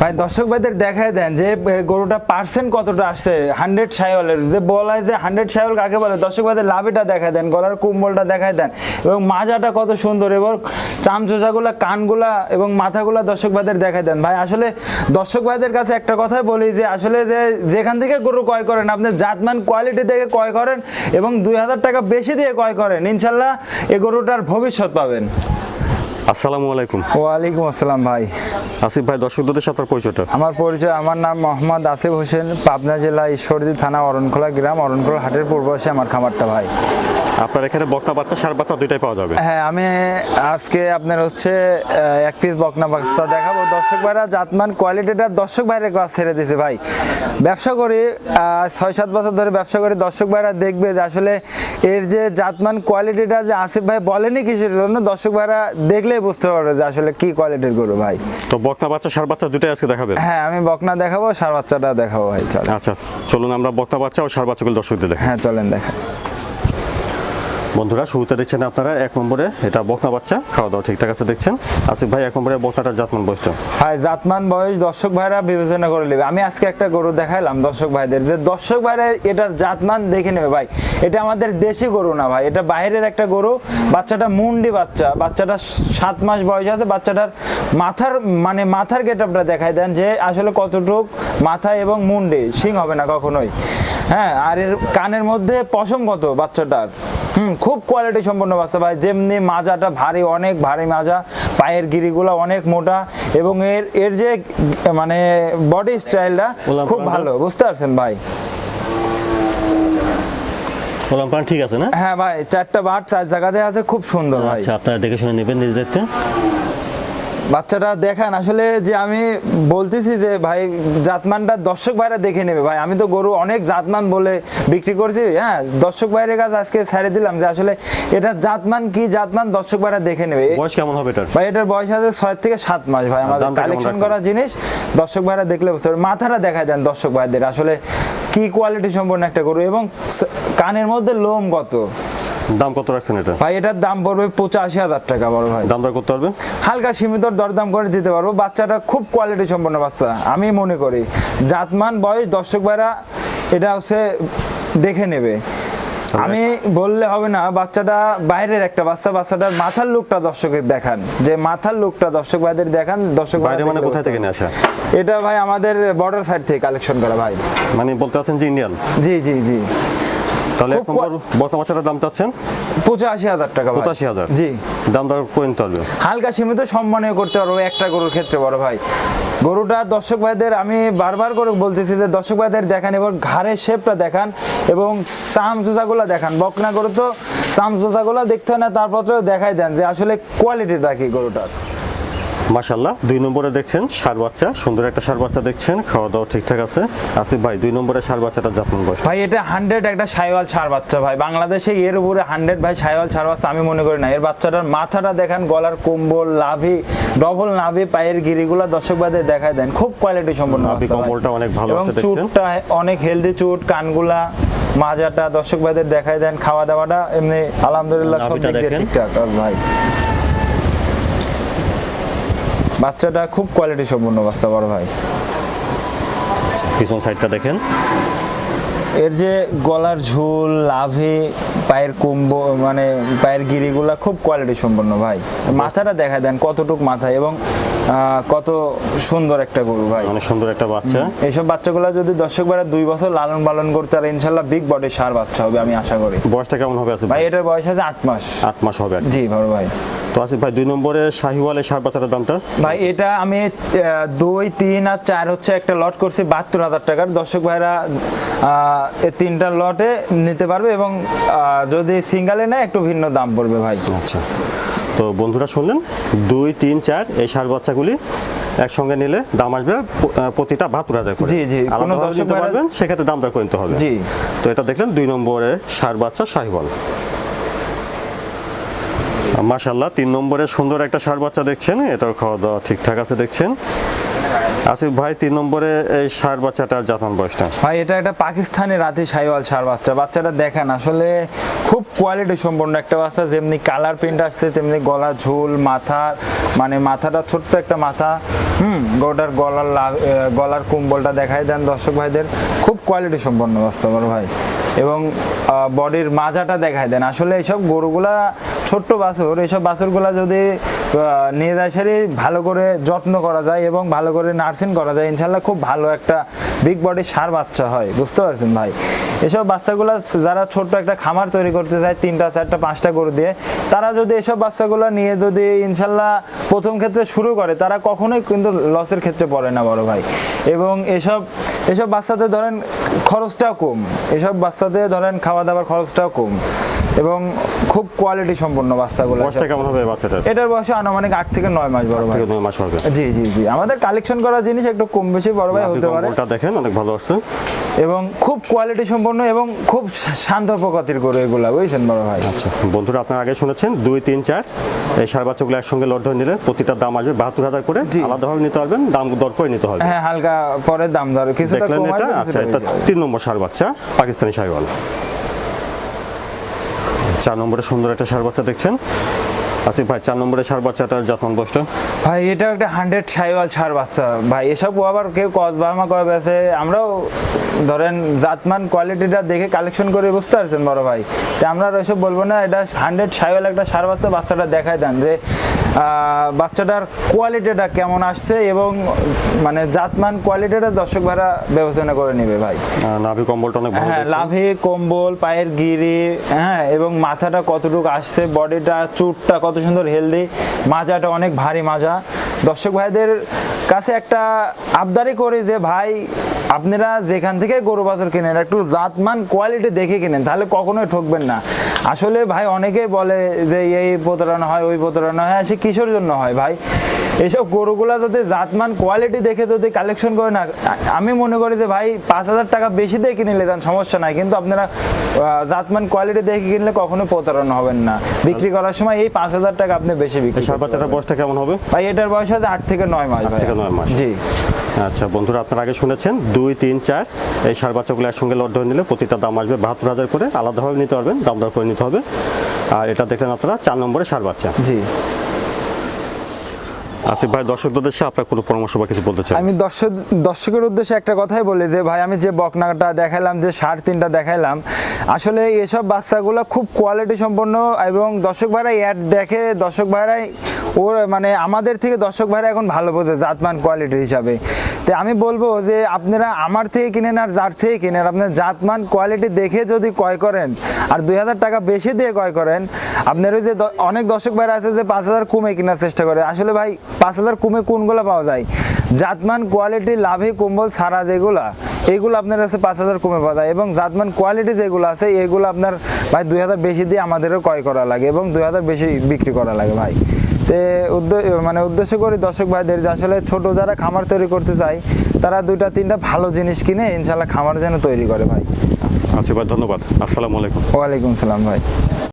ভাই, দর্শক ভাইদের দেখায় দেন যে গরুটা পার্সেন্ট কতটা আসছে? হান্ড্রেড সাইওয়ালের যে বলা যে হান্ড্রেড সাইওয়াল কাকে বলে, দর্শক ভাইদের লাভিটা দেখায় দেন, গলার কুম্বলটা দেখায় দেন এবং মাজাটা কত সুন্দর এবং চামচোচাগুলা, কানগুলা এবং মাথাগুলা দর্শক ভাইদের দেখায় দেন। ভাই, আসলে দর্শক ভাইদের কাছে একটা কথাই বলি যে, আসলে যে, যেখান থেকে গরু ক্রয় করেন, আপনি জাতমান কোয়ালিটি থেকে ক্রয় করেন এবং দুই হাজার টাকা বেশি দিয়ে ক্রয় করেন, ইনশাল্লাহ এ গরুটার ভবিষ্যৎ পাবেন। আসসালামু আলাইকুম। ওয়ালাইকুম আসসালাম ভাই। আসিফ ভাই দর্শকদের সাথে পরিচয়টা? আমার পরিচয় আমার নাম মোহাম্মদ আসিফ হোসেন পাবনা জেলা ঈশ্বরদী থানা অরণখোলা গ্রাম অরণখোলা হাটের পূর্ব পাশে আমার খামারটা ভাই। আপনার এখানে বক্তা বাচ্চা সার বাচ্চা দুইটাই পাওয়া যাবে? হ্যাঁ আমি আজকে আপনার হচ্ছে এক পিস বকনা বাচ্চা দেখাবো। দর্শক ভাইরা জাতমান কোয়ালিটিটা দর্শক ভাইয়ের কাছে ছেড়ে দিছে ভাই। ব্যবসা করি ছয় সাত বছর ধরে ব্যবসা করি দর্শক ভাইরা দেখবে যে আসলে এর যে জাতমান কোয়ালিটিটা যে আসিফ ভাই বলেনি কিসের জন্য দর্শক ভাইরা দেখলেই বুঝতে পারবে যে আসলে কি কোয়ালিটির গরু ভাই। তো বক্তা বাচ্চা সার বাচ্চা দুটাই আজকে দেখাবে হ্যাঁ আমি বকনা দেখাবো সার বাচ্চাটা দেখাবো ভাই চল আচ্ছা চলুন আমরা বকনা বাচ্চা ও সার বাচ্চাগুলো দর্শকদের হ্যাঁ চলেন দেখা বন্ধুরা, শুরুতে দেখছেন আপনারা, এক নম্বরে এটা বকনা বাচ্চা খাওয়া দাওয়া ঠিকঠাক আছে দেখছেন। আসিফ ভাই, এক নম্বরে বকনাটার জাতমান বয়সটা। ভাই, জাতমান বয়স দর্শক ভাইরা বিবেচনা করে নেবে। আমি আজকে একটা গরু দেখাইলাম দর্শক ভাইদের। যে দর্শক ভাইরা এটার জাতমান দেখে নেবে ভাই। এটা আমাদের দেশি গরু না ভাই, এটা বাইরের একটা গরু। বাচ্চাটা মুন্ডি বাচ্চা। বাচ্চাটা সাত মাস বয়স আছে। বাচ্চাটার মাথার মানে মাথার গেট আপটা দেখাই দেন যে আসলে কতটুক মাথা এবং মুন্ডি। শিং হবে না কখনোই। হ্যাঁ আর এর কানের মধ্যে পশম কত বাচ্চাটার? হুম খুব কোয়ালিটি সম্পন্ন বাচ্চা ভাই। যেমনি মাজাটা ভারী অনেক ভারী মাজা। পায়ের গিরিগুলো অনেক মোটা এবং এর এর যে মানে বডি স্টাইলটা খুব ভালো বুঝতে পারছেন ভাই? ঠিক আছে না? হ্যাঁ ভাই চারটা বাট চার জায়গাতে আছে খুব সুন্দর ভাই। আচ্ছা আপনারা দেখে শুনে নেবেন নিজ দায়িত্বে বাচ্চাটা দেখান। আসলে যে আমি বলতেছি যে ভাই জাতমানটা দর্শক ভাইরা দেখে নেবে। ভাই আমি তো গরু অনেক জাতমান বলে বিক্রি করছি। হ্যাঁ দর্শক ভাইয়ের কাছে আজকে ছেড়ে দিলাম যে আসলে এটা জাতমান কি জাতমান দর্শক ভাইরা দেখে নেবে। বয়স কেমন হবে এটার? ভাই এটার বয়স আছে ছয় থেকে সাত মাস ভাই। আমাদের কালেকশন? করা জিনিস দর্শক ভাইরা দেখলে বুঝতে পারবে মাথাটা দেখায় দেন দর্শক ভাইদের আসলে কি কোয়ালিটি সম্পন্ন একটা গরু এবং কানের মধ্যে লোম কত? দাম কত রাখছেন এটা? ভাই এটার দাম পড়বে পঁচাশি হাজার টাকা বড় ভাই। দাম দর করতে পারবে? হালকা সীমিত দরদাম করে দিতে পারব। বাচ্চাটা খুব কোয়ালিটি সম্পন্ন বাচ্চা আমি মনে করি। জাতমান বয়স দর্শক ভাইরা এটা হচ্ছে দেখে নেবে। আমি বললে হবে না বাচ্চাটা বাইরের একটা বাচ্চা বাচ্চাটার মাথার লুকটা দর্শকের দেখান। যে মাথার লুকটা দর্শক ভাইদের দেখান দর্শক বাইরে মানে কোথায় থেকে নিয়ে আসা? এটা ভাই আমাদের বর্ডার সাইড থেকে কালেকশন করা ভাই। মানে বলতে আছেন যে ইন্ডিয়ান জি জি জি। তাহলে নম্বর বক্তা বাচ্চাটার দাম চাচ্ছেন? পঁচাশি হাজার টাকা। পঁচাশি হাজার? জি। দাম দর করে নিতে পারবে? হালকা সীমিত সম্মানীয় করতে পারব একটা গরুর ক্ষেত্রে বড় ভাই। গরুটা দর্শক ভাইদের আমি বারবার করে বলতেছি যে দর্শক ভাইদের দেখান এবং ঘাড়ের শেপটা দেখান এবং চাম চোচাগুলো দেখান। বকনা গরু তো চাম চোচাগুলো দেখতে হয় না তারপরেও দেখাই দেন যে আসলে কোয়ালিটিটা কি গরুটার। মাশাল্লাহ দুই নম্বরে দেখছেন সার বাচ্চা সুন্দর একটা সার বাচ্চা দেখছেন খাওয়া দাওয়া ঠিকঠাক আছে। আসিফ ভাই দুই নম্বরে সার বাচ্চাটা জাতমান বয়স। ভাই এটা হান্ড্রেড একটা সাইওয়াল সার বাচ্চা ভাই। বাংলাদেশে এর উপরে হান্ড্রেড ভাই সাইওয়াল ছাড় বাচ্চা আমি মনে করি না। এর বাচ্চাটার মাথাটা দেখেন গলার কম্বল লাভি ডবল নাভি পায়ের গিরিগুলা দর্শক ভাইদের দেখায় দেন। খুব কোয়ালিটি সম্পন্ন নাভি কম্বলটা অনেক ভালো আছে দেখছেন। চুটটা অনেক হেলদি চুট কানগুলা মাজাটা দর্শক ভাইদের দেখায় দেন খাওয়া দাওয়াটা এমনি আলহামদুলিল্লাহ সব দিক দিয়ে ঠিকঠাক ভাই। বাচ্চাটা খুব কোয়ালিটি সম্পন্ন বাচ্চা বড় ভাই। পিছন সাইডটা দেখেন। এর যে গলার ঝুল লাভি পায়ের কুম্ভ মানে পায়ের গিরিগুলা খুব কোয়ালিটি সম্পন্ন ভাই। মাথাটা দেখা দেন কতটুক মাথা এবং কত সুন্দর একটা গরু ভাই। অনেক সুন্দর একটা বাচ্চা। এইসব বাচ্চাগুলো যদি দর্শক ভাইরা দুই বছর লালন পালন করতে পারে ইনশাল্লাহ বিগ বডি সার বাচ্চা হবে আমি আশা করি। বয়সটা কেমন হবে ভাই এটার বয়স আছে আট মাস। আট মাস হবে জি বড় ভাই। তো আসিফ ভাই দুই নম্বরে শাহিওয়ালের সার বাচ্চাটার দামটা? ভাই এটা আমি দুই তিন আর চার হচ্ছে একটা লট করছি বাহাত্তর হাজার টাকার। দর্শক ভাইরা তিনটা লটে নিতে পারবে এবং যদি সিঙ্গালে নেয় একটু ভিন্ন দাম পড়বে ভাই। আচ্ছা। তো বন্ধুরা শুনলেন দুই তিন চার এই সার বাচ্চাগুলি একসঙ্গে নিলে দাম আসবে প্রতিটা বাহাত্তর হাজার করে। জি, জি, নিতে পারবেন সেক্ষেত্রে দাম দর করে নিতে হবে। জি। তো এটা দেখলেন দুই নম্বরে সার বাচ্চা শাহিওয়াল। মাশাল্লাহ তিন নম্বরে সুন্দর একটা সার বাচ্চা দেখছেন, এটাও খাওয়া দাওয়া ঠিকঠাক আছে দেখছেন। আসিফ ভাই, তিন নম্বরে এই ষাট বাচ্চাটার জাতমান বয়সটা? ভাই, এটা একটা পাকিস্তানি রাতি সাইওয়াল সার বাচ্চা, বাচ্চাটা দেখেন, আসলে খুব কোয়ালিটি সম্পন্ন একটা বাচ্চা, যেমনি কালার প্রিন্ট আসছে, তেমনি গলা ঝোল, মাথা মানে মাথাটা ছোট্ট একটা মাথা, হুম, গোটার গলার গলার কুম্বলটা দেখাই দেন দর্শক ভাইদের, খুব কোয়ালিটি সম্পন্ন বাচ্চা বড় ভাই। এবং বডির মাজাটা দেখাই দেন, আসলে এইসব গরুগুলা ছোট্ট বাছুর, এইসব বাছুরগুলা যদি নিয়ে সেটি ভালো করে যত্ন করা যায় এবং ভালো করে নার্সিং করা যায় ইনশাল্লাহ খুব ভালো একটা বিগ বডি সার বাচ্চা হয়। বুঝতে পারছেন ভাই? এসব বাচ্চাগুলো যারা ছোট্ট একটা খামার তৈরি করতে চায়, তিনটা, চারটা, পাঁচটা গরু দিয়ে, তারা যদি এসব বাচ্চাগুলো নিয়ে যদি ইনশাল্লাহ প্রথম ক্ষেত্রে শুরু করে, তারা কখনোই কিন্তু লসের ক্ষেত্রে পড়ে না বড় ভাই। এবং এসব এসব বাচ্চাতে ধরেন খরচটাও কম। এসব বাচ্চাতে ধরেন খাওয়া দাওয়ার খরচটাও কম। এবং খুব কোয়ালিটি সম্পন্ন বাচ্চাগুলো। বয়সটা কেমন হবে বাচ্চাটার? এটার বয়স আনুমানিক আট থেকে নয় মাস বড় ভাই। নয় মাস হবে। জি জি জি। আমাদের কালেকশন করা জিনিস একটু কম বেশি বড় ভাই হতে পারে। কম্বলটা দেখেন অনেক ভালো আসছে এবং খুব কোয়ালিটি সম্পন্ন এবং খুব শান্ত প্রকৃতির গরু এগুলা বুঝছেন বড় ভাই? আচ্ছা বন্ধুরা আপনারা আগে শুনেছেন দুই তিন চার। এই সার বাচ্চাগুলো একসঙ্গে লট ধরে নিলে প্রতিটার দাম আসবে বাহাত্তর হাজার করে। আলাদাভাবে নিতে পারবেন দাম দর করে নিতে হবে। হ্যাঁ হালকা পরে দাম দর কিছুটা দেখলেন কম এটা? আচ্ছা এটা তিন নম্বর সার বাচ্চা পাকিস্তানি সাইওয়াল চার নম্বরে সুন্দর একটা সার বাচ্চা দেখছেন। আসিফ ভাই চার নম্বরে সার বাচ্চাটার যত্ন বয়সটা ভাই এটা একটা হান্ড্রেড সাইওয়াল ছাড় বাচ্চা। ভাই এসব আবার কেউ কস বার্মা করে বেছে আমরাও ধরেন জাতমান কোয়ালিটিটা দেখে কালেকশন করে বুঝতে পারছেন বড় ভাই। তো আমরা ওইসব বলব না এটা হান্ড্রেড সাইওয়াল একটা সার বাচ্চা বাচ্চাটা দেখাই দেন যে বাচ্চাটার কোয়ালিটিটা কেমন আসছে এবং মানে জাতমান কোয়ালিটিটা দর্শক ভাড়া বিবেচনা করে নেবে ভাই। নাভি কম্বলটা অনেক হ্যাঁ। লাভে কম্বল পায়ের গিরি হ্যাঁ এবং মাথাটা কতটুকু আসছে বডিটা চুটটা কত সুন্দর হেলদি মাজাটা অনেক ভারী মাজা। দর্শক ভাইদের কাছে একটা আবদারি করি যে, ভাই, আপনারা যেখান থেকে গরু বাজার কেনেন, একটু জাতমান কোয়ালিটি দেখে কেনেন, তাহলে কখনোই ঠকবেন না। আসলে ভাই অনেকেই বলে যে, এই প্রতারণা হয়, ওই প্রতারণা হয়, সে কিসের জন্য হয় ভাই? এইসব গরুগুলা যদি জাতমান কোয়ালিটি দেখে যদি কালেকশন করে না আমি মনে করি যে ভাই পাঁচ হাজার টাকা বেশি দিয়ে কিনে নিলেন সমস্যা নাই। কিন্তু আপনারা জাতমান কোয়ালিটি দেখে কিনলে কখনো প্রতারণা হবেন না। বিক্রি করার সময় এই পাঁচ হাজার টাকা আপনি বেশি বিক্রি এই সার করতে বাচ্চাটার বয়সটা কেমন হবে? ভাই এটার বয়স আছে আট থেকে নয় মাস থেকে নয় মাস। জি। আচ্ছা বন্ধুরা আপনারা আগে শুনেছেন দুই তিন চার এই সার বাচ্চাগুলো একসঙ্গে লট ধরে নিলে প্রতিটা দাম আসবে বাহাত্তর হাজার করে। আলাদাভাবে নিতে পারবেন দাম দর করে নিতে হবে। আর এটা দেখলেন আপনারা চার নম্বরে সার বাচ্চা। জি। আসিফ ভাই, দর্শকদের উদ্দেশ্যে আপনার কোনো পরামর্শ বা কিছু বলতে চাই? আমি দর্শক, দর্শকের উদ্দেশ্যে একটা কথাই বলি যে, ভাই, আমি যে বকনাটা দেখাইলাম, যে সার তিনটা দেখাইলাম, আসলে এসব বাচ্চাগুলো খুব কোয়ালিটি সম্পন্ন এবং দর্শক ভাইরা অ্যাড দেখে, দর্শক ভাইরাই ওর মানে আমাদের থেকে দর্শক ভাইরা এখন ভালো বোঝে জাতমান কোয়ালিটি হিসাবে। তো আমি বলব যে আপনারা আমার থেকে কিনেন আর যার থেকে কিনেন, আপনার জাতমান কোয়ালিটি দেখে যদি ক্রয় করেন, আর দুই হাজার টাকা বেশি দিয়ে ক্রয় করেন, আপনার ওই যে অনেক দর্শক ভাইরা আছে যে পাঁচ হাজার কমে কেনার চেষ্টা করে। আসলে ভাই, পাঁচ হাজার কমে কোনগুলো পাওয়া যায়? জাতমান কোয়ালিটি লাভে কম্বল, সারা যেগুলা এইগুলো আপনার কাছে পাঁচ হাজার কমে পাওয়া যায়। এবং জাতমান কোয়ালিটি যেগুলো আছে, এগুলো আপনার ভাই দুই হাজার বেশি দিয়ে আমাদেরও ক্রয় করা লাগে এবং দুই হাজার বেশি বিক্রি করা লাগে ভাই। তে মানে উদ্দেশ্য করি দর্শক ভাইদের যে আসলে ছোট যারা খামার তৈরি করতে চায় তারা দুইটা তিনটা ভালো জিনিস কিনে ইনশাল্লাহ খামার যেন তৈরি করে ভাই। আচ্ছা ভাই ধন্যবাদ। আসসালামু আলাইকুম। ওয়ালাইকুম সালাম ভাই।